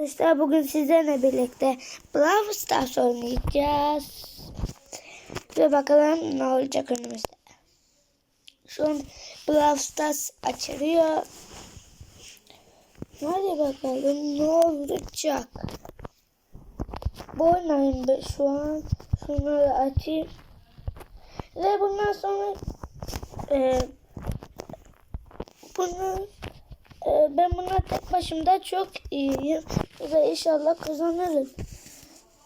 Arkadaşlar bugün sizlerle birlikte Brawl Stars oynayacağız. Ve bakalım ne olacak önümüzde. Şu an Brawl Stars açılıyor. Hadi bakalım ne olacak. Bu oynayayım ben şu an. Şunları açayım. Ve bundan sonra e, bunu ee, ben buna tek başımda çok iyiyim ve inşallah kazanırım.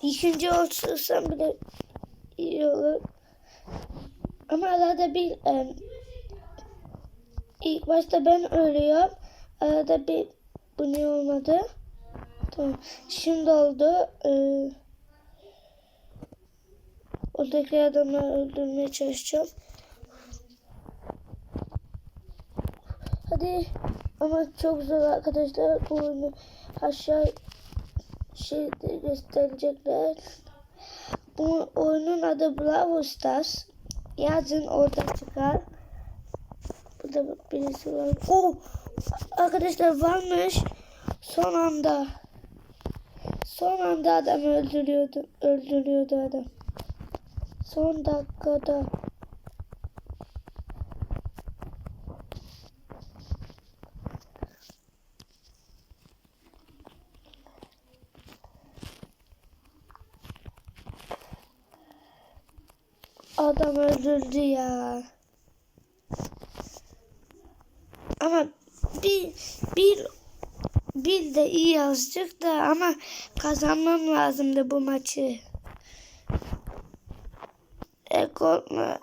İkinci olsam bile iyi olur. Ama arada bir e, ilk başta ben ölüyorum. Arada bir bu ne olmadı. Tamam. Şimdi oldu. Ee, oradaki adamı öldürmeye çalışacağım. Hadi. Ama çok zor arkadaşlar. Bu oyunu aşağı şey gösterecekler. Bu oyunun adı Bravo Stars. Yazın orada çıkar. Burada birisi var. Oh! Arkadaşlar varmış. Son anda. Son anda adam öldürüyordu. Öldürüyordu adam. Son dakikada. Adam öldürdü ya. Ama bir bir bir de iyi azıcık da ama kazanmam lazımdı bu maçı. E korkma.